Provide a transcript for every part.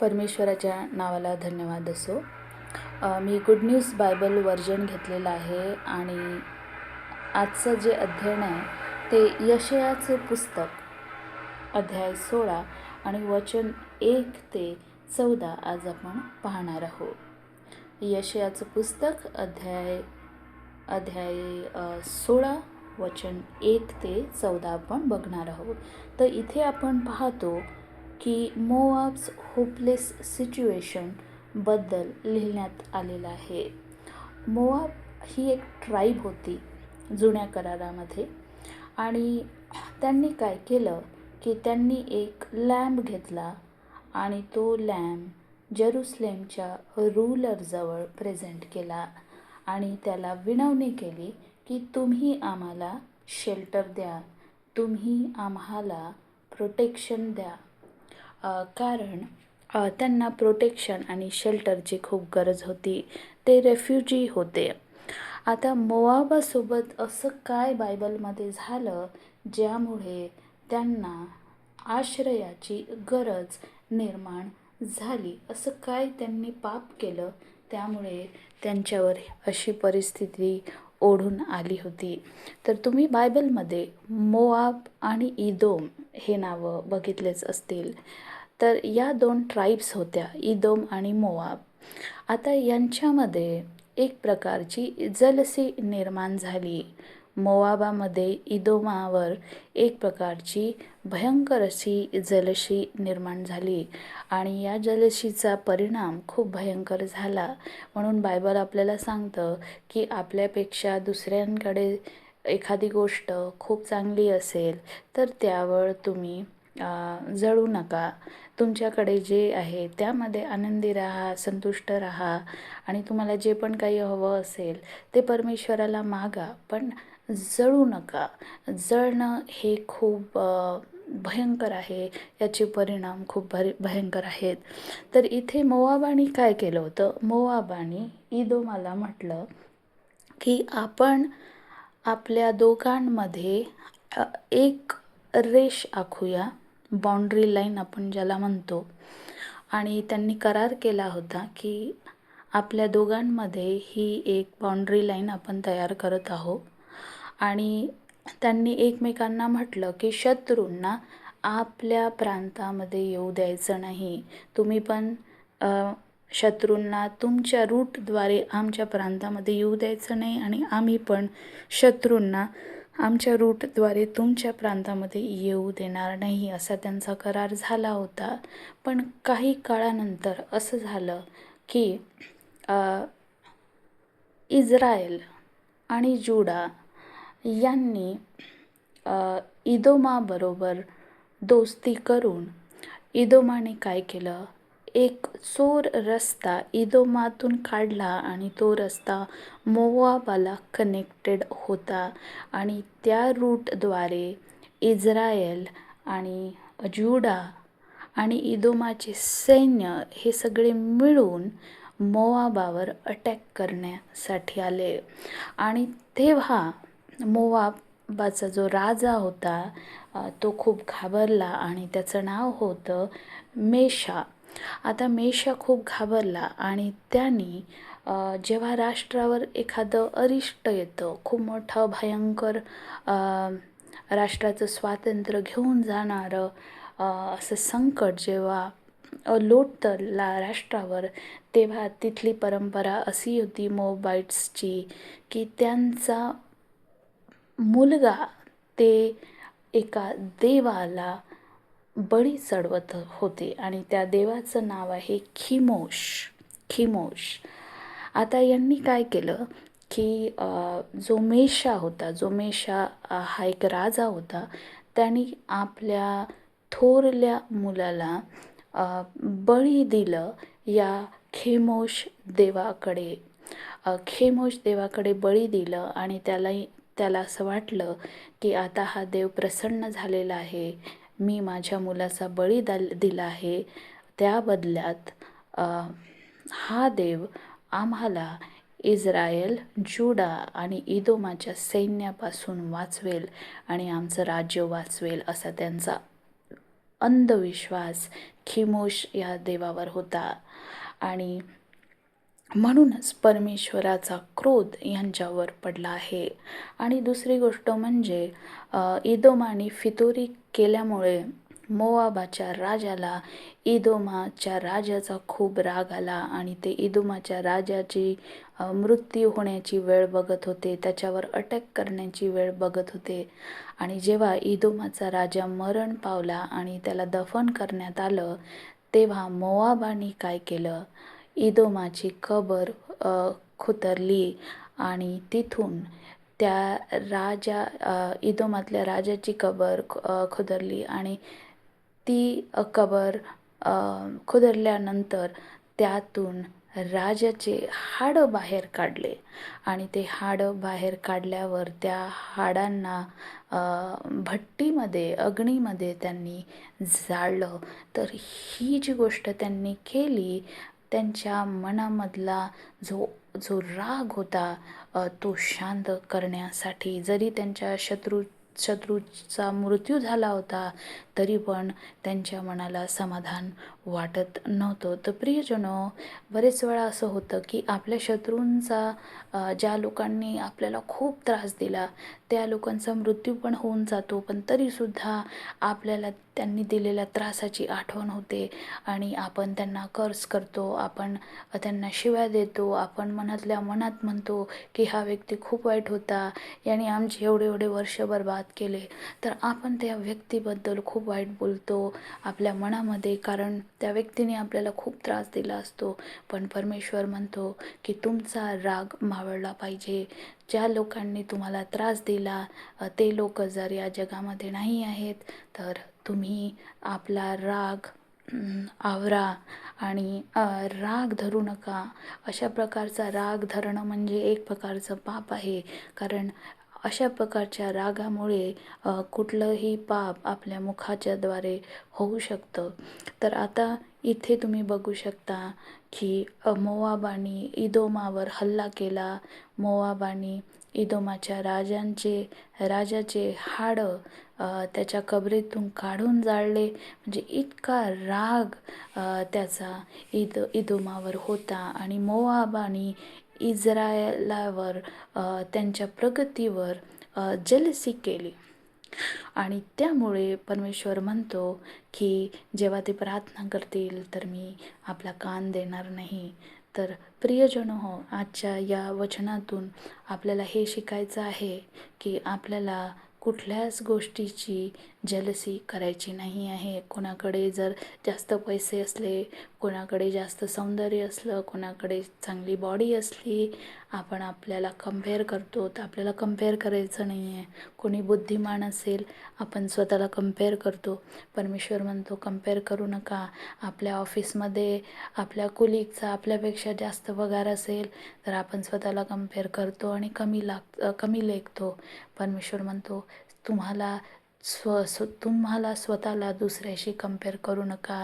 परमेश्वराच्या नावाला धन्यवाद असो. मी गुड न्यूज बायबल वर्जन घेतलेलं आहे आणि आजचं जे अध्ययन आहे ते यशयाचं पुस्तक अध्याय सोळा आणि वचन एक ते चौदा आज आपण पाहणार आहोत. यशयाचं पुस्तक अध्याय अध्याय सोळा वचन एक ते चौदा आपण बघणार आहोत. तर इथे आपण पाहतो की मोआब्स होपलेस सिच्युएशनबद्दल लिहिण्यात आलेलं आहे. मोआब ही एक ट्राईब होती जुन्या करारामध्ये आणि त्यांनी काय केलं की त्यांनी एक लॅम्प घेतला आणि तो लॅम्प जेरुसलेमच्या रूलरजवळ प्रेझेंट केला आणि त्याला विनवणी केली की तुम्ही आम्हाला शेल्टर द्या तुम्ही आम्हाला प्रोटेक्शन द्या. कारण त्यांना प्रोटेक्शन आणि शेल्टरची खूप गरज होती. ते रेफ्युजी होते. आता मोआबासोबत असं काय बायबलमध्ये झालं ज्यामुळे त्यांना आश्रयाची गरज निर्माण झाली? असं काय त्यांनी पाप केलं? त्यामुळे त्यांच्यावर अशी परिस्थिती ओढून आली होती. तर तुम्ही बायबलमध्ये मोआब आणि इदोम हे नावं बघितलेच असतील. तर या दोन ट्राईब्स होत्या इदोम आणि मोआब. आता यांच्यामध्ये एक प्रकारची जलसी निर्माण झाली. मोवाबामध्ये इदोमावर एक प्रकारची भयंकर अशी जलशी निर्माण झाली. आणि या जलशीचा परिणाम खूप भयंकर झाला. म्हणून बायबल आपल्याला सांगतं की आपल्यापेक्षा दुसऱ्यांकडे एखादी गोष्ट खूप चांगली असेल तर त्यावर तुम्ही जळू नका. तुमच्याकडे जे आहे त्यामध्ये आनंदी राहा संतुष्ट राहा. आणि तुम्हाला जे पण काही हवं असेल ते परमेश्वराला मागा पण जळू नका. जळणं हे खूप भयंकर आहे. याचे परिणाम खूप भरी भयंकर आहेत. तर इथे मोवाबानी काय केलं होतं? मोवाबानी इदोमाला म्हटलं की आपण आपल्या दोघांमध्ये एक रेष आखूया बाउंड्री लाईन आपण ज्याला म्हणतो. आणि त्यांनी करार केला होता की आपल्या दोघांमध्ये ही एक बाउंड्री लाईन आपण तयार करत आहोत. आणि त्यांनी एकमेकांना म्हटलं की शत्रूंना आपल्या प्रांतामध्ये येऊ द्यायचं नाही. तुम्ही पण शत्रूंना तुमच्या रूटद्वारे आमच्या प्रांतामध्ये येऊ द्यायचं नाही आणि आम्ही पण शत्रूंना आमच्या रूटद्वारे तुमच्या प्रांतामध्ये येऊ देणार नाही असा त्यांचा करार झाला होता. पण काही काळानंतर असं झालं की अ, इस्रायल आणि जुडा यांनी इदोमाबरोबर दोस्ती करून इदोमाने काय केलं? एक चोर रस्ता इदोमातून काढला आणि तो रस्ता मोवाबाला कनेक्टेड होता आणि त्या रूटद्वारे इस्रायल आणि जुडा आणि इदोमाचे सैन्य हे सगळे मिळून मोवाबावर अटॅक करण्यासाठी आले. आणि तेव्हा मोवाबाचा जो राजा होता तो खूप घाबरला आणि त्याचं नाव होतं मेषा आता मेषा खूप घाबरला आणि त्याने जेव्हा राष्ट्रावर एखादं अरिष्ट येतं खूप मोठं भयंकर राष्ट्राचं स्वातंत्र्य घेऊन जाणारं असं संकट जेव्हा अ, लोटतं ला राष्ट्रावर तेव्हा तिथली परंपरा अशी होती मोबाईट्सची की त्यांचा मुलगा ते एका देवाला बळी चढवत होते आणि त्या देवाचं नाव आहे खिमोश खिमोश. आता यांनी काय केलं की जो मेषा होता जो मेषा हा एक राजा होता त्यांनी आपल्या थोरल्या मुलाला बळी दिलं या खेमोश देवाकडे. खेमोश देवाकडे बळी दिलं आणि त्यालाही त्याला असं वाटलं की आता हा देव प्रसन्न झालेला आहे. मी माझ्या मुलाचा बळी दल दिला आहे. त्या बदल्यात हा देव आम्हाला इस्रायल जुडा आणि इदोमाच्या सैन्यापासून वाचवेल आणि आमचं राज्य वाचवेल असा त्यांचा अंधविश्वास खिमोश या देवावर होता. आणि म्हणूनच परमेश्वराचा क्रोध यांच्यावर पडला आहे. आणि दुसरी गोष्ट म्हणजे अ, इदोम आणि फितोरी केल्यामुळे मोवाबाच्या राजाला इदोमाच्या राजाचा खूप राग आला आणि ते इदोमाच्या राजाची मृत्यू होण्याची वेळ बघत होते त्याच्यावर अटॅक करण्याची वेळ बघत होते. आणि जेव्हा इदोमाचा राजा मरण पावला आणि त्याला दफन करण्यात आलं तेव्हा मोवाबाने काय केलं? इदोमाची कबर खुतरली आणि तिथून त्या राजा इदोमातल्या राजाची कबर खुदरली आणि ती कबर खोदरल्यानंतर खुदरल्यानंतर त्यातून राजाचे हाडं बाहेर काढले आणि ते हाडं बाहेर काढल्यावर त्या हाडांना भट्टीमध्ये अग्नीमध्ये त्यांनी जाळलं. तर ही जी गोष्ट त्यांनी केली त्यांच्या मनामधला जो जो राग होता तो शांत करण्यासाठी जरी त्यांच्या शत्रू शत्रूचा मृत्यू झाला होता तरी पण त्यांच्या मनाला समाधान वाटत नव्हतं. तर प्रियजनो बरेच वेळा असं होतं की आपल्या शत्रूंचा ज्या लोकांनी आपल्याला खूप त्रास दिला त्या लोकांचा मृत्यू पण होऊन जातो पण तरीसुद्धा आपल्याला त्यांनी दिलेल्या त्रासाची आठवण होते आणि आपण त्यांना कर्स करतो आपण त्यांना शिव्या देतो आपण मनातल्या मनात म्हणतो की हा व्यक्ती खूप वाईट होता याने आमचे एवढे एवढे वर्ष बर्बाद केले. तर आपण त्या व्यक्तीबद्दल खूप वाईट बोलतो आपल्या मनामध्ये कारण त्या व्यक्तीने आपल्याला खूप त्रास दिला असतो. पण परमेश्वर म्हणतो की तुमचा राग मावळला पाहिजे. ज्या लोकांनी तुम्हाला त्रास दिला ते लोक जर या जगामध्ये नाही आहेत तर तुम्ही आपला राग आवरा आणि राग धरू नका. अशा प्रकारचा राग धरणं म्हणजे एक प्रकारचं पाप आहे. कारण अशा प्रकारच्या रागामुळे कुठलंही पाप आपल्या मुखाच्याद्वारे होऊ शकतं. तर आता इथे तुम्ही बघू शकता की अ, मोवाबानी इदोमावर हल्ला केला. मोवाबानी इदोमाच्या राजांचे राजाचे हाडं त्याच्या कबरीतून काढून जाळले. म्हणजे इतका राग त्याचा इद इदोमावर होता. आणि मोआबानी इस्रायलावर त्यांच्या प्रगतीवर जलसी केली. आणि त्यामुळे परमेश्वर म्हणतो की जेव्हा ते प्रार्थना करतील तर मी आपला कान देणार नाही. तर प्रियजन हो आजच्या या वचनातून आपल्याला हे शिकायचं आहे की आपल्याला कुठल्याच गोष्टीची जलसी करायची नाही आहे. कोणाकडे जर जास्त पैसे असले कोणाकडे जास्त सौंदर्य असलं कोणाकडे चांगली बॉडी असली आपण आपल्याला कंपेअर करतो. तर आपल्याला कंपेअर करायचं नाही आहे कोणी बुद्धिमान असेल आपण स्वतःला कंपेअर करतो. परमेश्वर म्हणतो कंपेअर करू नका. आपल्या ऑफिसमध्ये आपल्या कुलीगचा आपल्यापेक्षा जास्त पगार असेल तर आपण स्वतःला कंपेअर करतो आणि कमी लाग कमी लेखतो. परमेश्वर म्हणतो तुम्हाला स्व स्व तुम्हाला स्वतःला दुसऱ्याशी कंपेअर करू नका.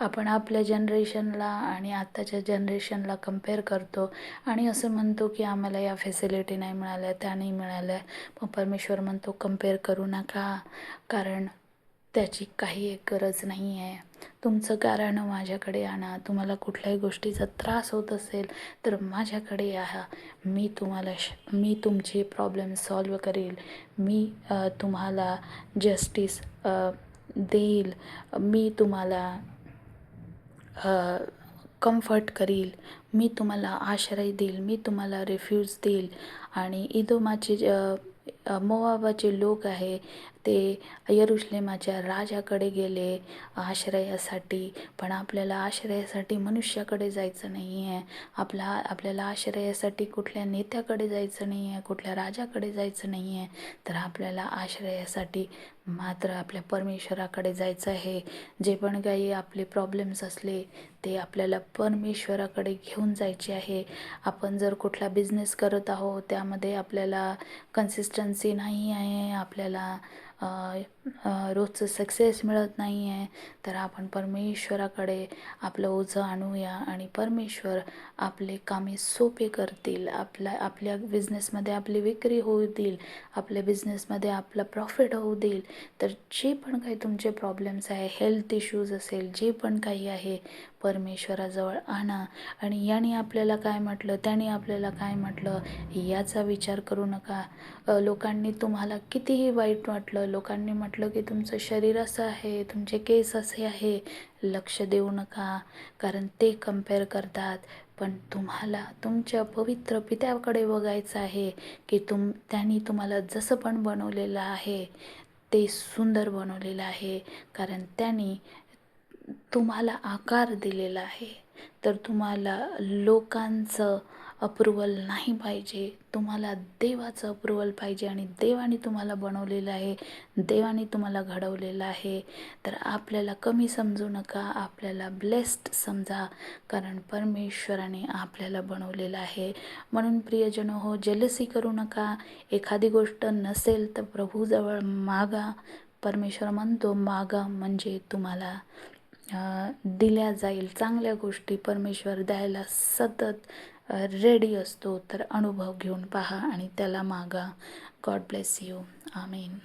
आपण आपल्या जनरेशनला आणि आत्ताच्या जनरेशनला कंपेअर करतो. आणि असं म्हणतो की आम्हाला या फॅसिलिटी नाही मिळाल्या त्या नाही मिळाल्या. मग परमेश्वर म्हणतो कंपेअर करू नका कारण त्याची काही एक गरज नाही आहे तुमचं गाराणं माझ्याकडे आणा. तुम्हाला कुठल्याही गोष्टीचा त्रास होत असेल तर माझ्याकडे या. मी तुम्हाला श मी तुमचे प्रॉब्लेम सॉल्व करेल. मी तुम्हाला जस्टिस देईल. मी तुम्हाला कम्फर्ट करील. मी तुम्हाला आश्रय देईल. मी तुम्हाला रिफ्यूज देईल. आणि इदोमाचे ज- मोवाबाचे लोक आहे ते यरुश्लेमाच्या राजाकडे गेले आश्रयासाठी. पण आपल्याला आश्रयासाठी मनुष्याकडे जायचं नाही आहे आपला आपल्याला आश्रयासाठी कुठल्या नेत्याकडे जायचं नाही आहे कुठल्या राजाकडे जायचं नाही आहे तर आपल्याला आश्रयासाठी मात्र आपल्या परमेश्वराकडे जायचं आहे. जे पण काही आपले प्रॉब्लेम्स असले ते आपल्याला परमेश्वराकडे घेऊन जायचे आहे. आपण जर कुठला बिझनेस करत आहोत त्यामध्ये आपल्याला कन्सिस्टन्स नाही आहे आपल्याला रोजचं सक्सेस मिळत नाही आहे तर आपण परमेश्वराकडे आपलं ओझं आणूया आणि परमेश्वर आपले कामे सोपे करतील. आपल्या आपल्या बिझनेसमध्ये आपली विक्री होऊ देईल. आपल्या बिझनेसमध्ये आपला प्रॉफिट होऊ देईल. तर जे पण काही तुमचे प्रॉब्लेम्स आहे हेल्थ इश्यूज असेल जे पण काही आहे परमेश्वराजवळ आणा. आणि याने आपल्याला काय म्हटलं? त्याने आपल्याला काय म्हटलं? याचा विचार करू नका. लोकांनी तुम्हाला कितीही वाईट वाटलं लोकांनी म्हटलं की तुमचं शरीर असं आहे तुमचे केस असे आहे लक्ष देऊ नका. कारण ते कंपेअर करतात. पण तुम्हाला तुमच्या पवित्र पित्याकडे बघायचं आहे की तुम त्यांनी तुम्हाला जसं पण बनवलेलं आहे ते सुंदर बनवलेलं आहे. कारण त्यांनी तुम्हाला आकार दिलेला आहे तर तुम्हाला लोकांचं अप्रुवल नाही पाहिजे. तुम्हाला देवाचं अप्रुवल पाहिजे आणि देवाने तुम्हाला बनवलेलं आहे देवाने तुम्हाला घडवलेलं आहे. तर आपल्याला कमी समजू नका आपल्याला ब्लेस्ड समजा कारण परमेश्वराने आपल्याला बनवलेलं आहे. म्हणून प्रियजन हो जलसी करू नका. एखादी गोष्ट नसेल तर प्रभूजवळ मागा. परमेश्वर म्हणतो मागा म्हणजे तुम्हाला दिल्या जाईल चांगल्या गोष्टी. परमेश्वर द्यायला सतत रेडी असतो. तर अनुभव घेऊन पहा आणि त्याला मागा. गॉड ब्लेस यू आमीन